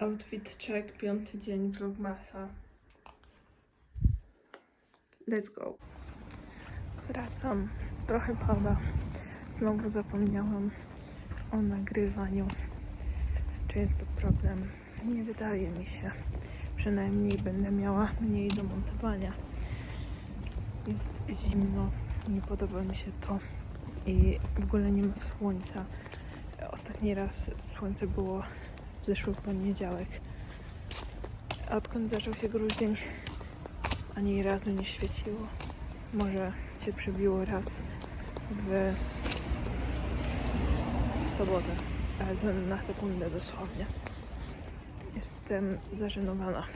Outfit check, piąty dzień vlogmasa. Let's go. Wracam. Trochę pada. Znowu zapomniałam o nagrywaniu. Czy jest to problem? Nie wydaje mi się. Przynajmniej będę miała mniej do montowania. Jest zimno, nie podoba mi się to i w ogóle nie ma słońca. Ostatni raz słońce było w zeszły poniedziałek. A odkąd zaczął się grudzień, ani razu nie świeciło. Może się przebiło raz w, w sobotę, ale to na sekundę dosłownie. Jestem zażenowana.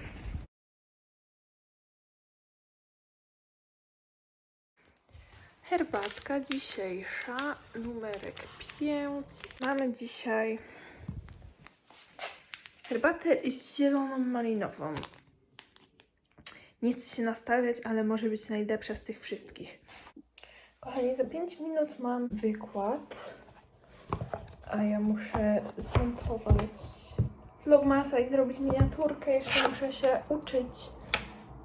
Herbatka dzisiejsza, numerek 5. Mamy dzisiaj herbatę z zieloną malinową. Nie chcę się nastawiać, ale może być najlepsza z tych wszystkich. Kochani, za 5 minut mam wykład, a ja muszę zmontować vlogmasa i zrobić miniaturkę. Jeszcze muszę się uczyć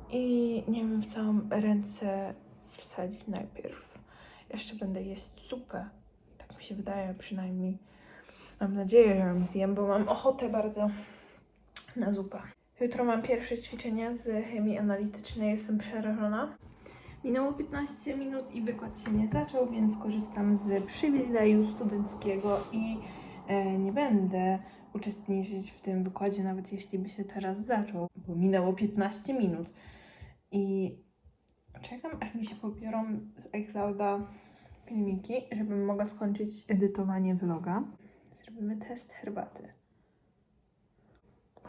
i nie wiem w całą ręce wsadzić najpierw. Jeszcze będę jeść zupę. Tak mi się wydaje przynajmniej. Mam nadzieję, że ją zjem, bo mam ochotę bardzo na zupę. Jutro mam pierwsze ćwiczenia z chemii analitycznej. Jestem przerażona. Minęło 15 minut i wykład się nie zaczął, więc korzystam z przywileju studenckiego i e, nie będę uczestniczyć w tym wykładzie, nawet jeśli by się teraz zaczął, bo minęło 15 minut. I czekam, aż mi się pobiorą z iClouda filmiki, żebym mogła skończyć edytowanie vloga. Zrobimy test herbaty.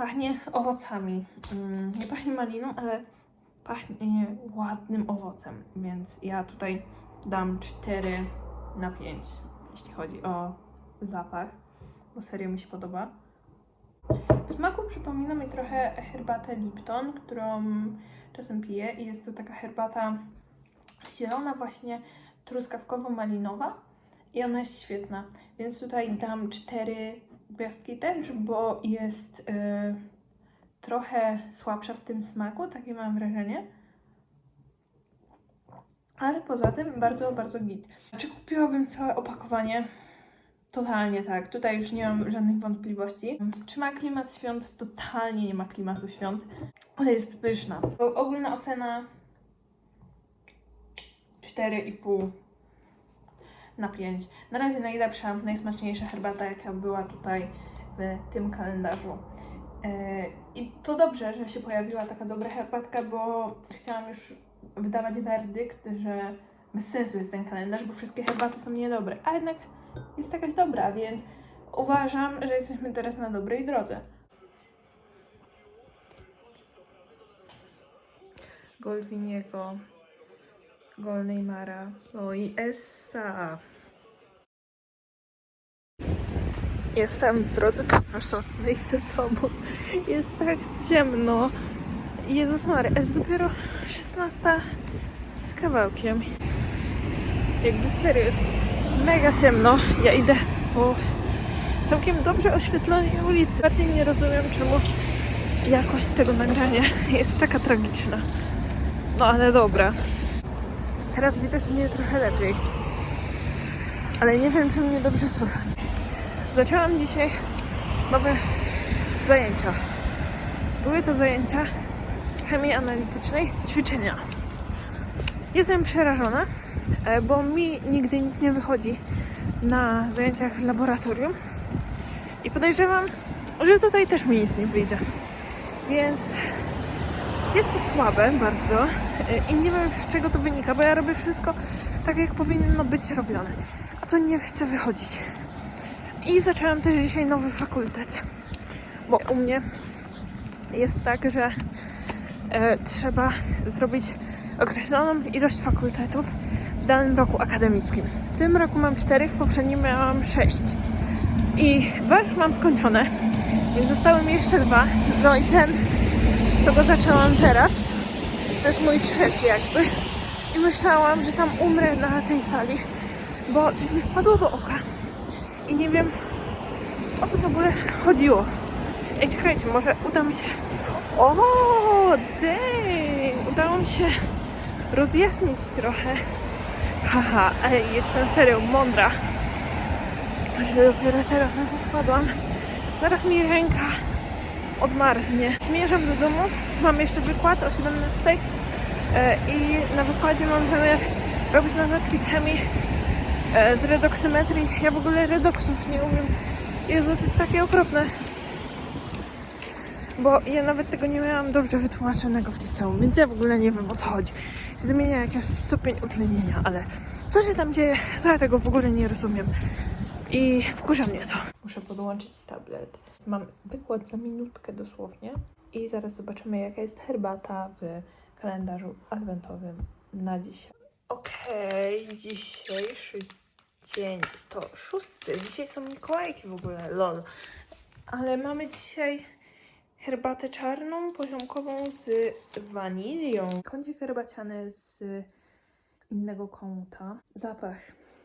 Pachnie owocami. Mm, nie pachnie maliną, ale pachnie ładnym owocem, więc ja tutaj dam 4 na 5, jeśli chodzi o zapach, bo serio mi się podoba. W smaku przypomina mi trochę herbatę Lipton, którą czasem piję i jest to taka herbata zielona właśnie truskawkowo-malinowa i ona jest świetna, więc tutaj dam 4 gwiazdki też, bo jest y, trochę słabsza w tym smaku, takie mam wrażenie. Ale poza tym bardzo, bardzo git. Czy kupiłabym całe opakowanie? Totalnie tak. Tutaj już nie mam żadnych wątpliwości. Czy ma klimat świąt? Totalnie nie ma klimatu świąt, ale jest pyszna. Ogólna ocena 4,5 na 5. Na razie najlepsza, najsmaczniejsza herbata, jaka była tutaj w tym kalendarzu. Yy, I to dobrze, że się pojawiła taka dobra herbatka, bo chciałam już wydawać werdykt, że bez sensu jest ten kalendarz, bo wszystkie herbaty są niedobre. A jednak jest jakaś dobra, więc uważam, że jesteśmy teraz na dobrej drodze. Golwiniego, Gol Neymara, no i Essa. Jestem w drodze powrotnej z tobą. Jest tak ciemno. Jezus Mary, jest dopiero 16 z kawałkiem. Jakby serio jest mega ciemno. Ja idę po całkiem dobrze oświetlonej ulicy. Bardziej nie rozumiem, czemu jakość tego nagrania jest taka tragiczna. No ale dobra. Teraz widać mnie trochę lepiej. Ale nie wiem, czy mnie dobrze słychać. Zaczęłam dzisiaj nowe zajęcia. Były to zajęcia z chemii analitycznej, ćwiczenia. Jestem przerażona, e, bo mi nigdy nic nie wychodzi na zajęciach w laboratorium i podejrzewam, że tutaj też mi nic nie wyjdzie. Więc jest to słabe bardzo i nie wiem z czego to wynika, bo ja robię wszystko tak, jak powinno być robione, a to nie chce wychodzić. I zaczęłam też dzisiaj nowy fakultet, bo u mnie jest tak, że e, trzeba zrobić określoną ilość fakultetów w danym roku akademickim. W tym roku mam 4, w poprzednim miałam 6. I dwa już mam skończone, więc zostały mi jeszcze dwa. No i ten, co go zaczęłam teraz, to jest mój trzeci jakby. I myślałam, że tam umrę na tej sali, bo coś mi wpadło do oka. I nie wiem, o co w ogóle chodziło. Ej, czekajcie, może uda mi się... O, dzień! Udało mi się rozjaśnić trochę. Haha, ej, jestem serio mądra. Że dopiero teraz na to wpadłam. Zaraz mi ręka odmarznie. Zmierzam do domu, mam jeszcze wykład o 17 e, i na wykładzie mam zamiar robić notatki z chemii e, z redoksymetrii. Ja w ogóle redoksów nie umiem. Jezu, to jest takie okropne. Bo ja nawet tego nie miałam dobrze wytłumaczonego w liceum, więc ja w ogóle nie wiem o co chodzi. Zmienia jakiś stopień utlenienia, ale co się tam dzieje, to ja tego w ogóle nie rozumiem. I wkurza mnie to. Muszę podłączyć tablet. Mam wykład za minutkę dosłownie i zaraz zobaczymy jaka jest herbata w kalendarzu adwentowym na dzisiaj. Okej, dzisiejszy dzień to szósty. Dzisiaj są Mikołajki w ogóle, lol. Ale mamy dzisiaj herbatę czarną, poziomkową z wanilią. Kącik herbaciany z innego kąta. Zapach.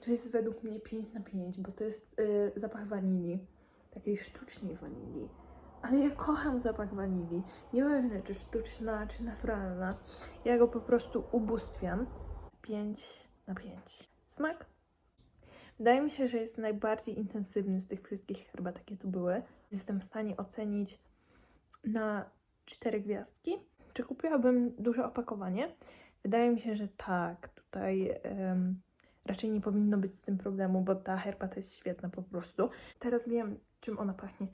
To jest według mnie 5 na 5, bo to jest y, zapach wanilii. Takiej sztucznej wanilii. Ale ja kocham zapach wanilii. Nieważne, czy sztuczna, czy naturalna. Ja go po prostu ubóstwiam. 5 na 5. Smak? Wydaje mi się, że jest najbardziej intensywny z tych wszystkich herbat, jakie tu były. Jestem w stanie ocenić na 4 gwiazdki. Czy kupiłabym duże opakowanie? Wydaje mi się, że tak. Tutaj raczej nie powinno być z tym problemu, bo ta herbata jest świetna po prostu. Teraz wiem, czym ona pachnie.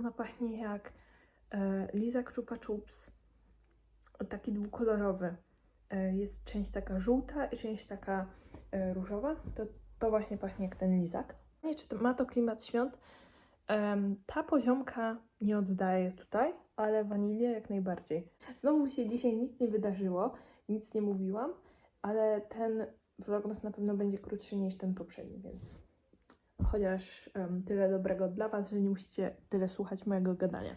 Ona pachnie jak e, lizak chupa chups. Taki dwukolorowy. E, jest część taka żółta i część taka e, różowa. To, to właśnie pachnie jak ten lizak. Nie, czy to ma to klimat świąt? Ta poziomka nie oddaje tutaj, ale wanilia jak najbardziej. Znowu się dzisiaj nic nie wydarzyło, nic nie mówiłam, ale ten vlogmas na pewno będzie krótszy niż ten poprzedni, więc chociaż em, tyle dobrego dla Was, że nie musicie tyle słuchać mojego gadania.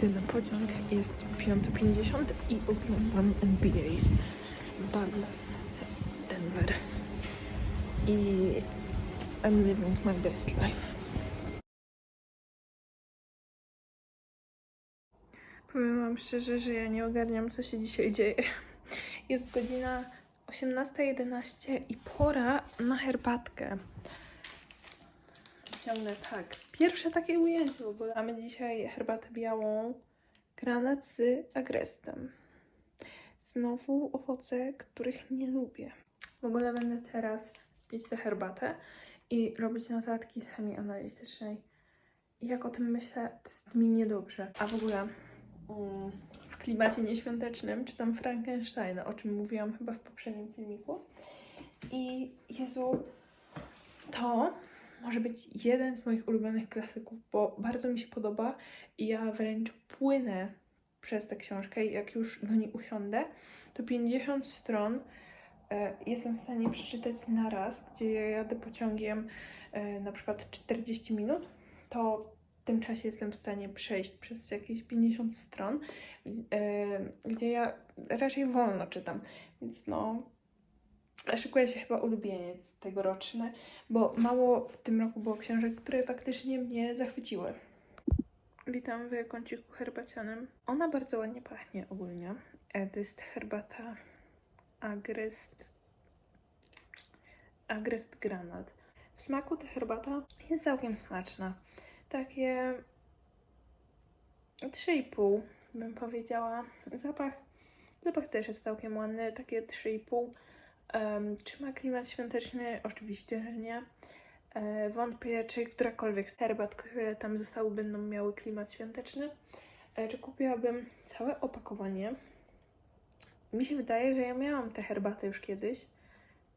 Ten pociąg jest 5.50 i oglądam NBA Dallas Denver i I'm living my best life. Powiem Wam szczerze, że ja nie ogarniam, co się dzisiaj dzieje. Jest godzina 18.11 i pora na herbatkę. Ciągnę tak. Pierwsze takie ujęcie ogóle. Mamy dzisiaj herbatę białą, granat z agrestem. Znowu owoce, których nie lubię. W ogóle będę teraz pić tę herbatę i robić notatki z chemii analitycznej. Jak o tym myślę, to jest mi niedobrze. A w ogóle w klimacie nieświątecznym czytam Frankensteina, o czym mówiłam chyba w poprzednim filmiku. I Jezu, to może być jeden z moich ulubionych klasyków, bo bardzo mi się podoba i ja wręcz płynę przez tę książkę i jak już do niej usiądę, to 50 stron e, jestem w stanie przeczytać na raz, gdzie ja jadę pociągiem e, na przykład 40 minut, to czasie jestem w stanie przejść przez jakieś 50 stron, gdzie- e, gdzie ja raczej wolno czytam, więc no szykuje się chyba ulubieniec tegoroczny, bo mało w tym roku było książek, które faktycznie mnie zachwyciły. Witam w kąciku herbacianym. Ona bardzo ładnie pachnie ogólnie. To jest herbata Agrest Agrest Granat. W smaku ta herbata jest całkiem smaczna. Takie 3,5 bym powiedziała. Zapach, zapach też jest całkiem ładny, takie 3,5. Um, czy ma klimat świąteczny? Oczywiście, że nie. E, wątpię, czy którakolwiek z herbat, które tam zostały, będą miały klimat świąteczny. E, czy kupiłabym całe opakowanie? Mi się wydaje, że ja miałam tę herbatę już kiedyś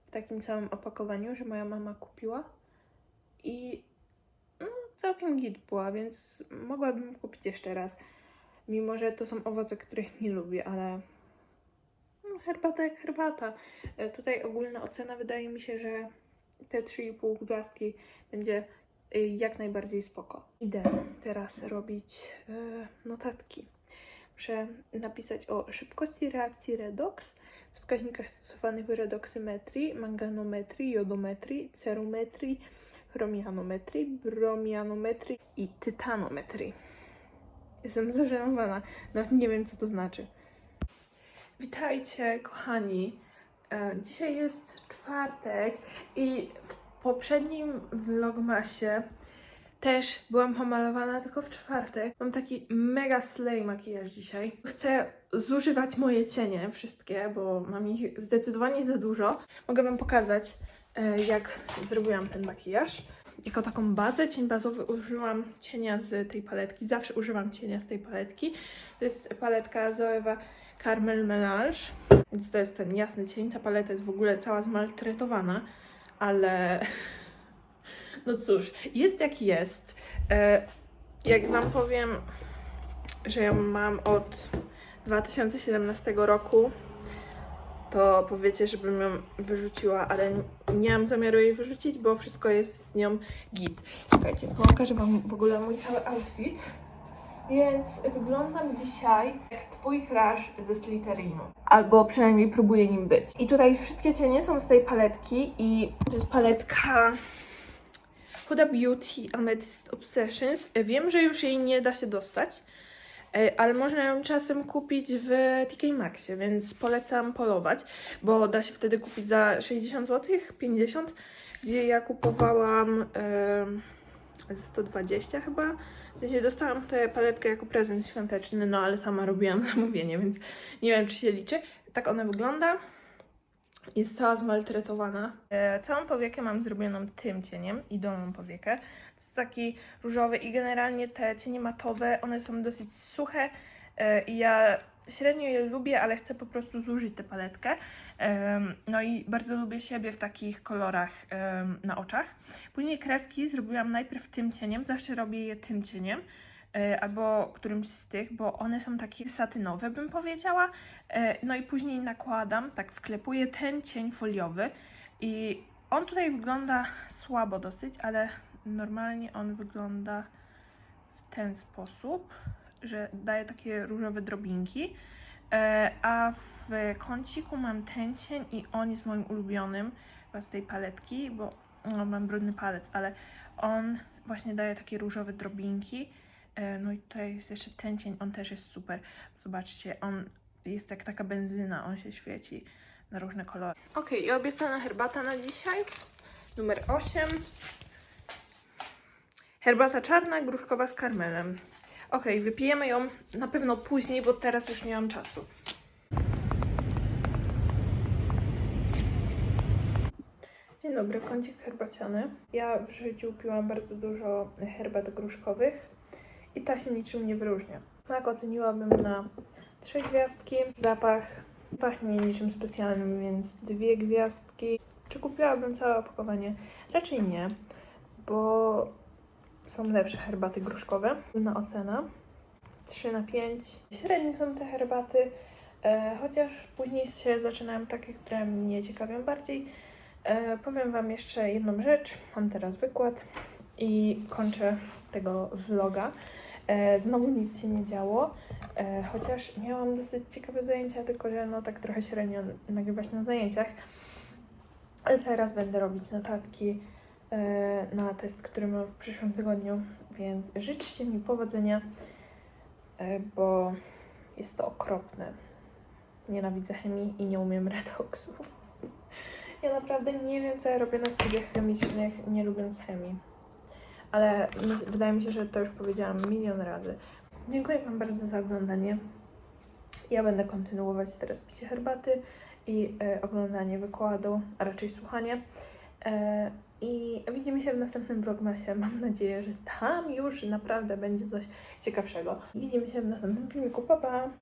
w takim całym opakowaniu, że moja mama kupiła i całkiem git była, więc mogłabym kupić jeszcze raz. Mimo, że to są owoce, których nie lubię, ale no, herbata jak herbata. E, Tutaj ogólna ocena wydaje mi się, że te 3,5 gwiazdki będzie y, jak najbardziej spoko. Idę teraz robić y, notatki. Muszę napisać o szybkości reakcji redox, wskaźnikach stosowanych w redoksymetrii, manganometrii, jodometrii, cerometrii, chromianometrii, bromianometrii i tytanometrii. Jestem zażenowana. Nawet nie wiem, co to znaczy. Witajcie, kochani. E, Dzisiaj jest czwartek i w poprzednim vlogmasie też byłam pomalowana tylko w czwartek. Mam taki mega slay makijaż dzisiaj. Chcę zużywać moje cienie wszystkie, bo mam ich zdecydowanie za dużo. Mogę Wam pokazać, jak zrobiłam ten makijaż. Jako taką bazę, cień bazowy użyłam cienia z tej paletki. Zawsze używam cienia z tej paletki. To jest paletka Zoewa Carmel Melange. Więc to jest ten jasny cień. Ta paleta jest w ogóle cała zmaltretowana, ale no cóż, jest jak jest. E, jak Wam powiem, że ją mam od 2017 roku, to powiecie, żebym ją wyrzuciła, ale nie mam zamiaru jej wyrzucić, bo wszystko jest z nią git. Czekajcie, pokażę Wam w ogóle mój cały outfit. Więc wyglądam dzisiaj jak twój crush ze Slytherinu. Albo przynajmniej próbuję nim być. I tutaj wszystkie cienie są z tej paletki i to jest paletka Huda Beauty Amethyst Obsessions. Wiem, że już jej nie da się dostać, ale można ją czasem kupić w TK Maxie, więc polecam polować, bo da się wtedy kupić za 60 zł, 50, gdzie ja kupowałam e, 120 chyba. W sensie dostałam tę paletkę jako prezent świąteczny, no ale sama robiłam zamówienie, więc nie wiem, czy się liczy. Tak ona wygląda. Jest cała zmaltretowana. E, całą powiekę mam zrobioną tym cieniem i dolną powiekę. Taki różowy i generalnie te cienie matowe, one są dosyć suche e, i ja średnio je lubię, ale chcę po prostu zużyć tę paletkę. No i bardzo lubię siebie w takich kolorach na oczach. Później kreski zrobiłam najpierw tym cieniem, zawsze robię je tym cieniem. e, Albo którymś z tych, bo one są takie satynowe, bym powiedziała. E, No i później nakładam, tak wklepuję ten cień foliowy i on tutaj wygląda słabo dosyć, ale normalnie on wygląda w ten sposób, że daje takie różowe drobinki. E, A w kąciku mam ten cień i on jest moim ulubionym z tej paletki, bo no, mam brudny palec, ale on właśnie daje takie różowe drobinki. E, No i tutaj jest jeszcze ten cień, on też jest super. Zobaczcie, on jest jak taka benzyna, on się świeci na różne kolory. Ok, i obiecana herbata na dzisiaj, numer 8. Herbata czarna, gruszkowa z karmelem. Ok, wypijemy ją na pewno później, bo teraz już nie mam czasu. Dzień dobry, kącik herbaciany. Ja w życiu piłam bardzo dużo herbat gruszkowych i ta się niczym nie wyróżnia. Smak oceniłabym na trzy gwiazdki. Zapach pachnie niczym specjalnym, więc dwie gwiazdki. Czy kupiłabym całe opakowanie? Raczej nie, bo są lepsze herbaty gruszkowe. Na ocena 3 na 5. Średnie są te herbaty, e, chociaż później się zaczynają takie, które mnie ciekawią bardziej. E, powiem Wam jeszcze jedną rzecz. Mam teraz wykład i kończę tego vloga. E, znowu nic się nie działo, e, chociaż miałam dosyć ciekawe zajęcia, tylko że no tak trochę średnio nagrywać na zajęciach. Ale teraz będę robić notatki na test, który mam w przyszłym tygodniu, więc życzcie mi powodzenia, e, bo jest to okropne. Nienawidzę chemii i nie umiem redoksów. Ja naprawdę nie wiem, co ja robię na studiach chemicznych, nie lubiąc chemii. Ale wydaje mi się, że to już powiedziałam milion razy. Dziękuję Wam bardzo za oglądanie. Ja będę kontynuować teraz picie herbaty i e, oglądanie wykładu, a raczej słuchanie. E, I widzimy się w następnym vlogmasie. Mam nadzieję, że tam już naprawdę będzie coś ciekawszego. Widzimy się w następnym filmiku. Pa, pa!